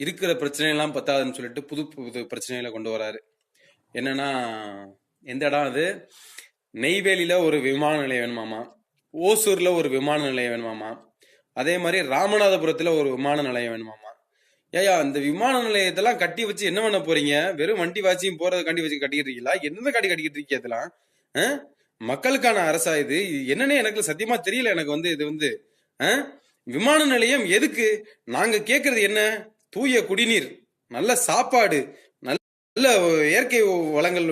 இருக்கிற பிரச்சனையெல்லாம் பத்தாதுன்னு சொல்லிட்டு புது புது பிரச்சனைகளை கொண்டு வராரு. என்னன்னா எந்த இடம் அது? நெய்வேலியில ஒரு விமான நிலையம் வேணுமாமா? ஓசூர்ல ஒரு விமான நிலையம் வேணுமாமா? அதே மாதிரி ராமநாதபுரத்துல ஒரு விமான நிலையம் வேணுமாமா? ஏயா அந்த விமான நிலையத்தெல்லாம் கட்டி வச்சு என்ன பண்ண போறீங்க? வெறும் வண்டி வாச்சியும் போறதை கண்டி வச்சு கட்டிக்கிட்டு இருக்கீங்களா என்ன கட்டி கட்டிக்கிட்டு இருக்கீங்க இதெல்லாம்? ஆ? மக்களுக்கான அரசா இது என்னன்னே எனக்கு சத்தியமா தெரியல எனக்கு வந்து இது வந்து. ஆ? விமான நிலையம் எதுக்கு? நாங்க கேக்குறது என்ன? தூய குடிநீர் நல்ல சாப்பாடு நல்ல இயற்கை வளங்கள்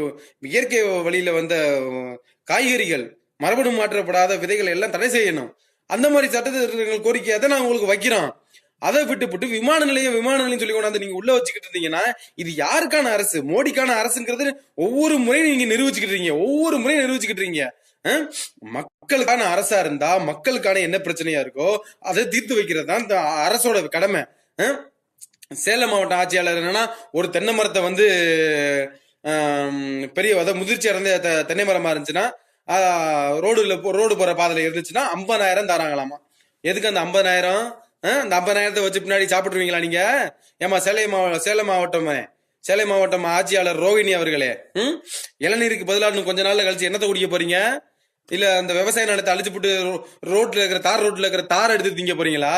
இயற்கை வழியில வந்த காய்கறிகள் மரபணு மாற்றப்படாத விதைகள் எல்லாம் தடை செய்யணும். அந்த மாதிரி சட்டத்திட்டங்கள் கோரிக்கை அதை நான் உங்களுக்கு வைக்கிறோம். அதை விட்டுப்புட்டு விமான நிலையம் விமான நிலையம் சொல்லி கொண்டாந்து நீங்க உள்ள வச்சுக்கிட்டு இருந்தீங்கன்னா இது யாருக்கான அரசு? மோடிக்கான அரசுங்கிறது ஒவ்வொரு முறையும் நீங்க நிரூபிச்சுக்கிட்டு இருக்கீங்க. ஒவ்வொரு முறையும் நிரூபிச்சுக்கிட்டு இருக்கீங்க. மக்களுக்கான அரசா இருந்தா மக்களுக்கான என்ன பிரச்சனையா இருக்கோ அதை தீர்த்து வைக்கிறது தான் இந்த அரசோட கடமை. சேலம் மாவட்ட ஆட்சியாளர் என்னன்னா ஒரு தென்னை மரத்தை வந்து பெரிய அதாவது முதிர்ச்சி அடைந்த தென்னை மரமா இருந்துச்சுன்னா ரோடுல ரோடு போற பாதையில இருந்துச்சுன்னா ஐம்பதாயிரம் தராங்களாமா. எதுக்கு அந்த ஐம்பதாயிரம்? அந்த ஐம்பதாயிரத்தை வச்சு பின்னாடி சாப்பிட்டுருவீங்களா நீங்க? ஏமா சேலை மாவட்ட சேலம் மாவட்டம் சேலை மாவட்டம் ஆட்சியாளர் ரோகிணி அவர்களே ம்? இளநீருக்கு பதிலாக இன்னும் கொஞ்ச நாள்ல கழிச்சு என்னத்தை குடிக்க போறீங்க? இல்ல அந்த விவசாய நிலத்தை அழிச்சு போட்டு ரோ- ரோட்ல இருக்கிற தார் ரோட்ல இருக்கிற தார் எடுத்து திங்க போறீங்களா?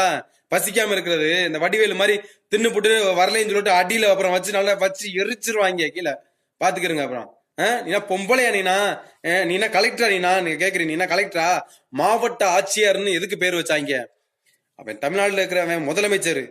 பசிக்காம இருக்கிறது. இந்த வடிவேலு மாதிரி தின்னு போட்டு வரலைன்னு சொல்லிட்டு அடியில அப்புறம் வச்சு நல்லா வச்சு எரிச்சிருவாங்க கீழே. பாத்துக்கிறங்க அப்புறம். ஆ, நீனா பொம்பளையா நீனா? ஆ, நீனா கலெக்டரா நீனா? நீங்க கேக்குறீங்க நீனா கலெக்டரா மாவட்ட ஆட்சியர்னு எதுக்கு பேர் வச்சாங்க? அவன் தமிழ்நாட்டுல இருக்கிறவன் முதலமைச்சர்.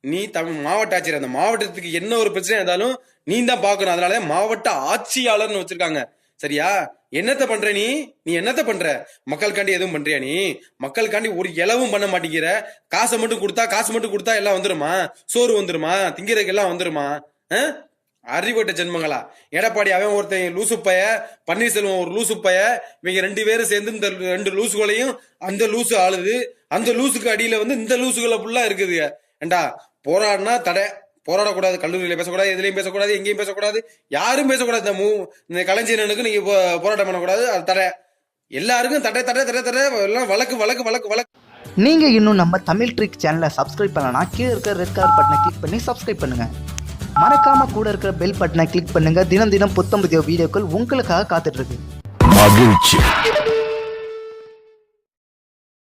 நீ தமிழ் மாவட்ட ஆட்சியர். அந்த மாவட்டத்துக்கு என்ன ஒரு பிரச்சனை இருந்தாலும் நீ தான் பார்க்கணும் அதனால மாவட்ட ஆட்சியாளர்னு வச்சிருக்காங்க. சரியா? என்னத்த பண்ற நீ? நீ என்னத்த பண்ற? மக்களுக்காண்டி எதுவும் பண்றியா நீ? மக்களுக்காண்டி ஒரு இலவும் பண்ண மாட்டேங்கிற. காசை மட்டும் கொடுத்தா காசு மட்டும் கொடுத்தா எல்லாம் வந்துருமா? சோறு வந்துருமா? திங்கிறதுக்கு எல்லாம் வந்துருமா? ஆ? அறிவட்ட ஜென்மங்களா? எடப்பாடி அவன் ஒருத்தன் லூசு பைய பன்னீர்செல்வம் ஒரு லூசு பைய. இவங்க ரெண்டு பேரும் சேர்ந்து இந்த ரெண்டு லூசுகளையும் அந்த லூசு ஆளுது. அந்த லூசுக்கு அடியில வந்து இந்த லூசுகளை ஃபுல்லா இருக்குது ஏண்டா? போராடினா தடை போராடக்கூடாது கல்லூரியில பேசக்கூடாது எதுலயும் பேசக்கூடாது எங்கேயும் பேசக்கூடாது யாரும் பேசக்கூடாது. இந்த மூ இந்த கலைஞரனுக்கு நீங்க போ- போராட்டம் பண்ணக்கூடாது. அது தடை. எல்லாருக்கும் தடை தடை தடை தடை. எல்லாம் வழக்கு வழக்கு வழக்கு வழக்கு. நீங்கள் இன்னும் நம்ம தமிழ் ட்ரிக் சேனலை சப்ஸ்கிரைப் பண்ணலனா கீழே இருக்கிற ரெட் கலர் பட்டனை கிளிக் பண்ணி சப்ஸ்கிரைப் பண்ணுங்கள் மறக்காமல் கூட இருக்கிற பெல் பட்டனை கிளிக் பண்ணுங்கள் தினம் தினம் புத்தம் புதிய வீடியோக்கள் உங்களுக்காக காத்துட்ருக்கு மகிழ்ச்சி.